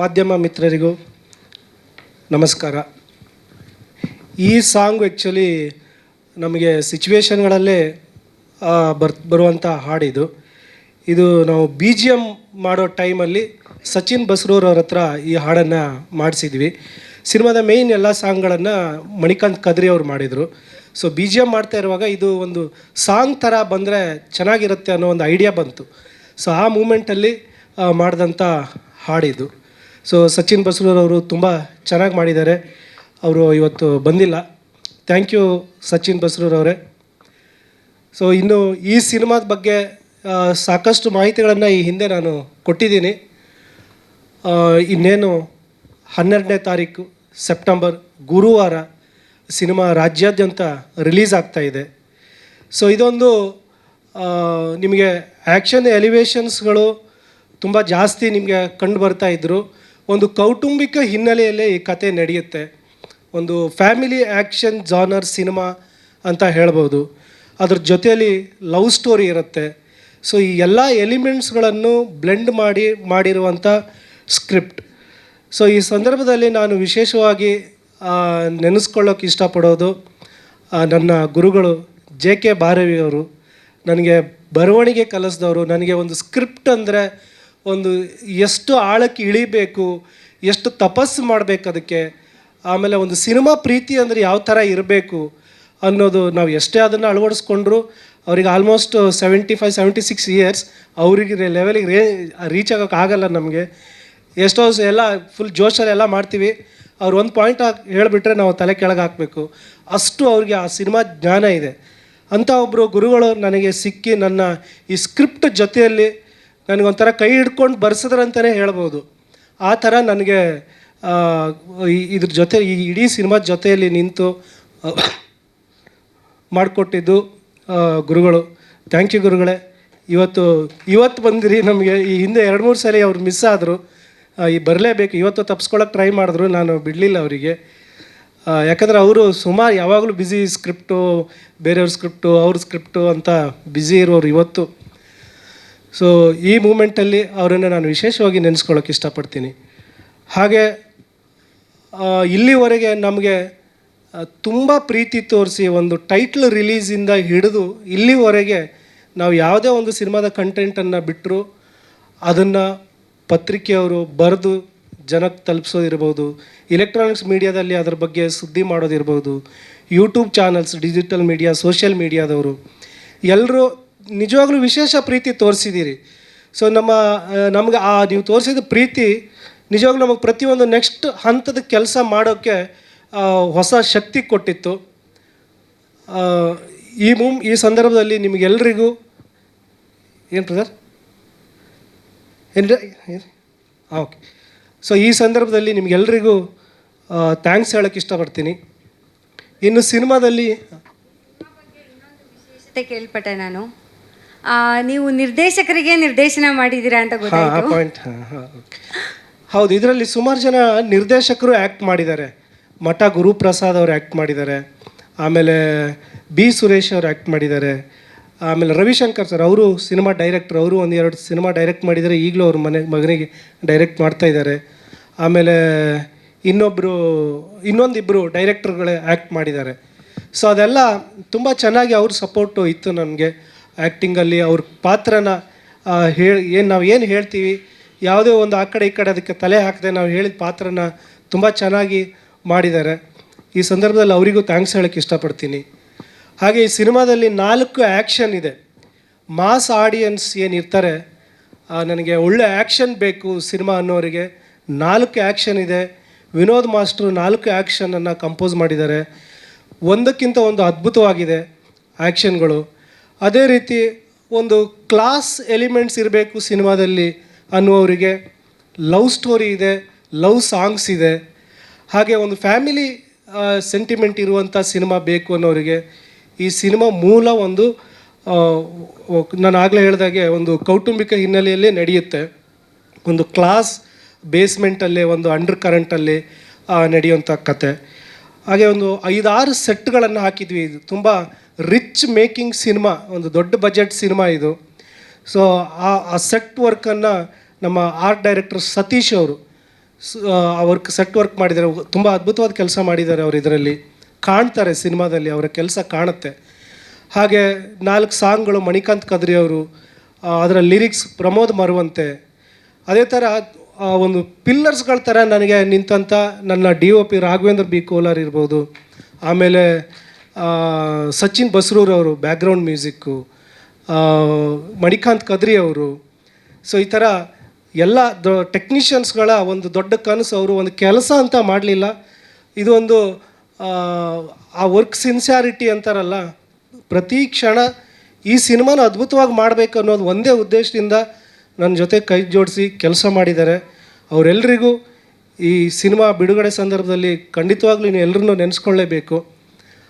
ಮಾಧ್ಯಮ ಮಿತ್ರರಿಗೂ ನಮಸ್ಕಾರ. ಈ ಸಾಂಗ್ ಆ್ಯಕ್ಚುಲಿ ನಮಗೆ ಸಿಚುವೇಶನ್ಗಳಲ್ಲೇ ಬರ್ ಬರುವಂಥ ಹಾಡಿದು. ಇದು ನಾವು ಬಿ ಜಿ ಎಂ ಮಾಡೋ ಟೈಮಲ್ಲಿ ಸಚಿನ್ ಬಸ್ರೂರವ್ರ ಹತ್ರ ಈ ಹಾಡನ್ನು ಮಾಡಿಸಿದ್ವಿ. ಸಿನಿಮಾದ ಮೇಯ್ನ್ ಎಲ್ಲ ಸಾಂಗ್ಗಳನ್ನು ಮಣಿಕಾಂತ್ ಕದ್ರಿ ಅವರು ಮಾಡಿದರು. ಸೊ ಬಿ ಜಿ ಎಂ ಮಾಡ್ತಾ ಇರುವಾಗ ಇದು ಒಂದು ಸಾಂಗ್ ಥರ ಬಂದರೆ ಚೆನ್ನಾಗಿರುತ್ತೆ ಅನ್ನೋ ಒಂದು ಐಡಿಯಾ ಬಂತು. ಸೊ ಆ ಮೂಮೆಂಟಲ್ಲಿ ಮಾಡಿದಂಥ ಹಾಡಿದು. ಸೊ ಸಚಿನ್ ಬಸ್ರೂರವರು ತುಂಬ ಚೆನ್ನಾಗಿ ಮಾಡಿದ್ದಾರೆ. ಅವರು ಇವತ್ತು ಬಂದಿಲ್ಲ. ಥ್ಯಾಂಕ್ ಯು ಸಚಿನ್ ಬಸ್ರೂರವರೇ ಸೊ ಇನ್ನು ಈ ಸಿನಿಮಾದ ಬಗ್ಗೆ ಸಾಕಷ್ಟು ಮಾಹಿತಿಗಳನ್ನು ಈ ಹಿಂದೆ ನಾನು ಕೊಟ್ಟಿದ್ದೀನಿ. ಇನ್ನೇನು ಹನ್ನೆರಡನೇ ತಾರೀಕು, ಸೆಪ್ಟೆಂಬರ್, ಗುರುವಾರ ಸಿನಿಮಾ ರಾಜ್ಯಾದ್ಯಂತ ರಿಲೀಸ್ ಇದೆ. ಸೊ ಇದೊಂದು ನಿಮಗೆ ಆ್ಯಕ್ಷನ್ ಎಲಿವೇಶನ್ಸ್ಗಳು ತುಂಬ ಜಾಸ್ತಿ ನಿಮಗೆ ಕಂಡು ಬರ್ತಾ ಇದ್ದರು ಒಂದು ಕೌಟುಂಬಿಕ ಹಿನ್ನೆಲೆಯಲ್ಲೇ ಈ ಕತೆ ನಡೆಯುತ್ತೆ. ಒಂದು ಫ್ಯಾಮಿಲಿ ಆ್ಯಕ್ಷನ್ ಜಾನರ್ ಸಿನಿಮಾ ಅಂತ ಹೇಳ್ಬೋದು. ಅದ್ರ ಜೊತೆಯಲ್ಲಿ ಲವ್ ಸ್ಟೋರಿ ಇರುತ್ತೆ. ಸೊ, ಈ ಎಲ್ಲ ಎಲಿಮೆಂಟ್ಸ್ಗಳನ್ನು ಬ್ಲೆಂಡ್ ಮಾಡಿ ಮಾಡಿರುವಂಥ ಸ್ಕ್ರಿಪ್ಟ್. ಸೊ, ಈ ಸಂದರ್ಭದಲ್ಲಿ ನಾನು ವಿಶೇಷವಾಗಿ ನೆನೆಸ್ಕೊಳ್ಳೋಕೆ ಇಷ್ಟಪಡೋದು ನನ್ನ ಗುರುಗಳು ಜೆ ಕೆ ಭಾರವಿಯವರು. ನನಗೆ ಬರವಣಿಗೆ ಕಲಿಸಿದವರು. ನನಗೆ ಒಂದು ಸ್ಕ್ರಿಪ್ಟ್ ಅಂದರೆ ಒಂದು ಎಷ್ಟು ಆಳಕ್ಕೆ ಇಳಿಬೇಕು, ಎಷ್ಟು ತಪಸ್ಸು ಮಾಡಬೇಕು ಅದಕ್ಕೆ, ಆಮೇಲೆ ಒಂದು ಸಿನಿಮಾ ಪ್ರೀತಿ ಅಂದರೆ ಯಾವ ಥರ ಇರಬೇಕು ಅನ್ನೋದು ನಾವು ಎಷ್ಟೇ ಅದನ್ನು ಅಳವಡಿಸ್ಕೊಂಡ್ರು, ಅವ್ರಿಗೆ almost seventy five seventy six years ಅವರಿಗೆ ಲೆವೆಲಿಗೆ ರೇ ರೀಚ್ ಆಗೋಕ್ಕಾಗಲ್ಲ ನಮಗೆ. ಎಷ್ಟೋ ಎಲ್ಲ ಫುಲ್ ಜೋಶಲ್ಲಿ ಎಲ್ಲ ಮಾಡ್ತೀವಿ. ಅವ್ರು ಒಂದು ಪಾಯಿಂಟ್ ಹಾಕಿ ಹೇಳಿಬಿಟ್ರೆ ನಾವು ತಲೆ ಕೆಳಗೆ ಹಾಕಬೇಕು. ಅಷ್ಟು ಅವ್ರಿಗೆ ಆ ಸಿನಿಮಾ ಜ್ಞಾನ ಇದೆ. ಅಂಥ ಒಬ್ಬರು ಗುರುಗಳು ನನಗೆ ಸಿಕ್ಕಿ ನನ್ನ ಈ ಸ್ಕ್ರಿಪ್ಟ್ ಜೊತೆಯಲ್ಲಿ ನನಗೊಂಥರ ಕೈ ಹಿಡ್ಕೊಂಡು ಬರ್ಸಿದ್ರಂತಲೇ ಹೇಳ್ಬೋದು. ಆ ಥರ ನನಗೆ ಇದ್ರ ಜೊತೆ, ಈ ಇಡೀ ಸಿನಿಮಾದ ಜೊತೆಯಲ್ಲಿ ನಿಂತು ಮಾಡಿಕೊಟ್ಟಿದ್ದು ಗುರುಗಳು. ಥ್ಯಾಂಕ್ ಯು ಗುರುಗಳೇ. ಇವತ್ತು ಇವತ್ತು ಬಂದಿರಿ ನಮಗೆ. ಈ ಹಿಂದೆ ಎರಡು ಮೂರು ಸಲ ಅವ್ರು ಮಿಸ್ ಆದರು. ಈ ಬರಲೇಬೇಕು. ಇವತ್ತು ತಪ್ಸ್ಕೊಳಕ್ಕೆ ಟ್ರೈ ಮಾಡಿದ್ರು. ನಾನು ಬಿಡಲಿಲ್ಲ ಅವರಿಗೆ. ಯಾಕಂದರೆ ಅವರು ಸುಮಾರು ಯಾವಾಗಲೂ ಬ್ಯುಸಿ ಸ್ಕ್ರಿಪ್ಟು ಬೇರೆಯವ್ರ ಸ್ಕ್ರಿಪ್ಟು ಅವ್ರ ಸ್ಕ್ರಿಪ್ಟು ಅಂತ ಬ್ಯುಸಿ ಇರೋರು ಇವತ್ತು. ಸೊ ಈ ಮೂಮೆಂಟಲ್ಲಿ ಅವರನ್ನು ನಾನು ವಿಶೇಷವಾಗಿ ನೆನೆಸ್ಕೊಳ್ಳೋಕೆ ಇಷ್ಟಪಡ್ತೀನಿ. ಹಾಗೆ ಇಲ್ಲಿವರೆಗೆ ನಮಗೆ ತುಂಬ ಪ್ರೀತಿ ತೋರಿಸಿ ಒಂದು ಟೈಟ್ಲ್ ರಿಲೀಸಿಂದ ಹಿಡಿದು ಇಲ್ಲಿವರೆಗೆ ನಾವು ಯಾವುದೇ ಒಂದು ಸಿನಿಮಾದ ಕಂಟೆಂಟನ್ನು ಬಿಟ್ಟರು ಅದನ್ನು ಪತ್ರಿಕೆಯವರು ಬರೆದು ಜನಕ್ಕೆ ತಲುಪಿಸೋದಿರ್ಬೋದು ಎಲೆಕ್ಟ್ರಾನಿಕ್ಸ್ ಮೀಡಿಯಾದಲ್ಲಿ ಅದರ ಬಗ್ಗೆ ಸುದ್ದಿ ಮಾಡೋದಿರ್ಬೋದು YouTube channels digital media social ಮೀಡಿಯಾದವರು ಎಲ್ಲರೂ ನಿಜವಾಗ್ಲೂ ವಿಶೇಷ ಪ್ರೀತಿ ತೋರಿಸಿದ್ದೀರಿ. ಸೊ ನಮ್ಮ ನಮಗೆ ಆ, ನೀವು ತೋರಿಸಿದ ಪ್ರೀತಿ ನಿಜವಾಗ್ಲೂ ನಮಗೆ ಪ್ರತಿಯೊಂದು ನೆಕ್ಸ್ಟ್ ಹಂತದ ಕೆಲಸ ಮಾಡೋಕ್ಕೆ ಹೊಸ ಶಕ್ತಿ ಕೊಟ್ಟಿತ್ತು. ಈ ಮೂಮ್ ಈ ಸಂದರ್ಭದಲ್ಲಿ ನಿಮಗೆಲ್ರಿಗೂ, ಏನು ಬ್ರದರ್ ಏನು ಹಾಂ ಓಕೆ ಸೊ ಈ ಸಂದರ್ಭದಲ್ಲಿ ನಿಮಗೆಲ್ರಿಗೂ ಥ್ಯಾಂಕ್ಸ್ ಹೇಳೋಕ್ಕೆ ಇಷ್ಟಪಡ್ತೀನಿ. ಇನ್ನು ಸಿನಿಮಾದಲ್ಲಿ ಕೇಳ್ಪಟ್ಟೆ ನಾನು. ನೀವು ನಿರ್ದೇಶಕರಿಗೆ ನಿರ್ದೇಶನ ಮಾಡಿದ್ದೀರಾ ಅಂತ ಗೊತ್ತಾಯ್ತು. ಪಾಯಿಂಟ್ ಹಾಂ ಹಾಂ ಓಕೆ ಹೌದು ಇದರಲ್ಲಿ ಸುಮಾರು ಜನ ನಿರ್ದೇಶಕರು ಆ್ಯಕ್ಟ್ ಮಾಡಿದ್ದಾರೆ. ಮಠ ಗುರುಪ್ರಸಾದ್ ಅವರು ಆ್ಯಕ್ಟ್ ಮಾಡಿದ್ದಾರೆ. ಆಮೇಲೆ ಬಿ ಸುರೇಶ್ ಅವರು ಆ್ಯಕ್ಟ್ ಮಾಡಿದ್ದಾರೆ. ಆಮೇಲೆ ರವಿಶಂಕರ್ ಸರ್ ಅವರು ಸಿನಿಮಾ ಡೈರೆಕ್ಟರ್ ಅವರು ಒಂದು ಎರಡು ಸಿನಿಮಾ ಡೈರೆಕ್ಟ್ ಮಾಡಿದ್ದಾರೆ. ಈಗಲೂ ಅವ್ರ ಮನೆ ಮಗನಿಗೆ ಡೈರೆಕ್ಟ್ ಮಾಡ್ತಾ ಇದ್ದಾರೆ. ಆಮೇಲೆ ಇನ್ನೊಬ್ಬರು ಇನ್ನೊಂದಿಬ್ಬರು ಡೈರೆಕ್ಟರ್ಗಳೇ ಆ್ಯಕ್ಟ್ ಮಾಡಿದ್ದಾರೆ. ಸೊ ಅದೆಲ್ಲ ತುಂಬ ಚೆನ್ನಾಗಿ ಅವ್ರ ಸಪೋರ್ಟು ಇತ್ತು ನನಗೆ. ಆ್ಯಕ್ಟಿಂಗಲ್ಲಿ ಅವ್ರ ಪಾತ್ರನ ಹೇಳಿ ಏನು ನಾವು ಏನು ಹೇಳ್ತೀವಿ, ಯಾವುದೇ ಒಂದು ಆ ಕಡೆ ಈ ಕಡೆ ಅದಕ್ಕೆ ತಲೆ ಹಾಕದೆ ನಾವು ಹೇಳಿದ ಪಾತ್ರನ ತುಂಬ ಚೆನ್ನಾಗಿ ಮಾಡಿದ್ದಾರೆ. ಈ ಸಂದರ್ಭದಲ್ಲಿ ಅವರಿಗೂ ಥ್ಯಾಂಕ್ಸ್ ಹೇಳೋಕ್ಕೆ ಇಷ್ಟಪಡ್ತೀನಿ. ಹಾಗೆ ಈ ಸಿನಿಮಾದಲ್ಲಿ ನಾಲ್ಕು ಆ್ಯಕ್ಷನ್ ಇದೆ. ಮಾಸ್ ಆಡಿಯನ್ಸ್ ಏನಿರ್ತಾರೆ ನನಗೆ ಒಳ್ಳೆ ಆ್ಯಕ್ಷನ್ ಬೇಕು ಸಿನಿಮಾ ಅನ್ನೋರಿಗೆ. ನಾಲ್ಕು ಆ್ಯಕ್ಷನ್ ಇದೆ. ವಿನೋದ್ ಮಾಸ್ಟ್ರು ನಾಲ್ಕು ಆ್ಯಕ್ಷನನ್ನು ಕಂಪೋಸ್ ಮಾಡಿದ್ದಾರೆ. ಒಂದಕ್ಕಿಂತ ಒಂದು ಅದ್ಭುತವಾಗಿದೆ ಆ್ಯಕ್ಷನ್ಗಳು ಅದೇ ರೀತಿ ಒಂದು ಕ್ಲಾಸ್ ಎಲಿಮೆಂಟ್ಸ್ ಇರಬೇಕು ಸಿನಿಮಾದಲ್ಲಿ ಅನ್ನುವವರಿಗೆ ಲವ್ ಸ್ಟೋರಿ ಇದೆ, ಲವ್ ಸಾಂಗ್ಸ್ ಇದೆ. ಹಾಗೆ ಒಂದು ಫ್ಯಾಮಿಲಿ ಸೆಂಟಿಮೆಂಟ್ ಇರುವಂಥ ಸಿನಿಮಾ ಬೇಕು ಅನ್ನೋರಿಗೆ ಈ ಸಿನಿಮಾ ಮೂಲ ಒಂದು ನಾನು ಆಗಲೇ ಹೇಳಿದಾಗೆ ಒಂದು ಕೌಟುಂಬಿಕ ಹಿನ್ನೆಲೆಯಲ್ಲೇ ನಡೆಯುತ್ತೆ. ಒಂದು ಕ್ಲಾಸ್ ಬೇಸ್ಮೆಂಟಲ್ಲಿ, ಒಂದು ಅಂಡರ್ ಕರೆಂಟಲ್ಲಿ ನಡೆಯುವಂಥ ಕತೆ. ಹಾಗೆ ಒಂದು ಐದಾರು ಸೆಟ್ಗಳನ್ನು ಹಾಕಿದ್ವಿ. ಇದು ತುಂಬ ರಿಚ್ ಮೇಕಿಂಗ್ ಸಿನಿಮಾ ಒಂದು ದೊಡ್ಡ ಬಜೆಟ್ ಸಿನಿಮಾ ಇದು. ಸೊ ಆ ಆ ಸೆಟ್ ವರ್ಕನ್ನು ನಮ್ಮ ಆರ್ಟ್ ಡೈರೆಕ್ಟರ್ ಸತೀಶ್ ಅವರು ವರ್ಕ್ ಸೆಟ್ ವರ್ಕ್ ಮಾಡಿದ್ದಾರೆ. ತುಂಬ ಅದ್ಭುತವಾದ ಕೆಲಸ ಮಾಡಿದ್ದಾರೆ ಅವರು ಇದರಲ್ಲಿ. ಕಾಣ್ತಾರೆ ಸಿನಿಮಾದಲ್ಲಿ, ಅವರ ಕೆಲಸ ಕಾಣುತ್ತೆ. ಹಾಗೆ ನಾಲ್ಕು ಸಾಂಗ್ಗಳು ಮಣಿಕಾಂತ್ ಕದ್ರಿ ಅವರು ಅದರ ಲಿರಿಕ್ಸ್ ಪ್ರಮೋದ್ ಮರುವಂತೆ. ಅದೇ ಥರ ಒಂದು ಪಿಲ್ಲರ್ಸ್ಗಳ ಥರ ನನಗೆ ನಿಂತಂಥ ನನ್ನ D O P Raghavendra B Kolar ಇರ್ಬೋದು. ಆಮೇಲೆ ಸಚಿನ್ ಬಸ್ರೂರ್ ಅವರು ಬ್ಯಾಕ್ಗ್ರೌಂಡ್ ಮ್ಯೂಸಿಕ್ಕು ಮಣಿಕಾಂತ್ ಕದ್ರಿ ಅವರು. ಸೊ ಈ ಥರ ಎಲ್ಲ ದೊ ಟೆಕ್ನಿಷಿಯನ್ಸ್ಗಳ ಒಂದು ದೊಡ್ಡ ಕನಸು ಅವರು ಒಂದು ಕೆಲಸ ಅಂತ ಮಾಡಲಿಲ್ಲ. ಇದು ಒಂದು ಆ, ವರ್ಕ್ ಸಿನ್ಸಿಯಾರಿಟಿ ಅಂತಾರಲ್ಲ ಪ್ರತಿ ಕ್ಷಣ ಈ ಸಿನಿಮಾನ ಅದ್ಭುತವಾಗಿ ಮಾಡಬೇಕು ಅನ್ನೋದು ಒಂದೇ ಉದ್ದೇಶದಿಂದ ನನ್ನ ಜೊತೆ ಕೈ ಜೋಡಿಸಿ ಕೆಲಸ ಮಾಡಿದ್ದಾರೆ. ಅವರೆಲ್ಲರಿಗೂ ಈ ಸಿನಿಮಾ ಬಿಡುಗಡೆ ಸಂದರ್ಭದಲ್ಲಿ ಖಂಡಿತವಾಗ್ಲೂ ಎಲ್ಲರನ್ನೂ ನೆನೆಸ್ಕೊಳ್ಳೇಬೇಕು.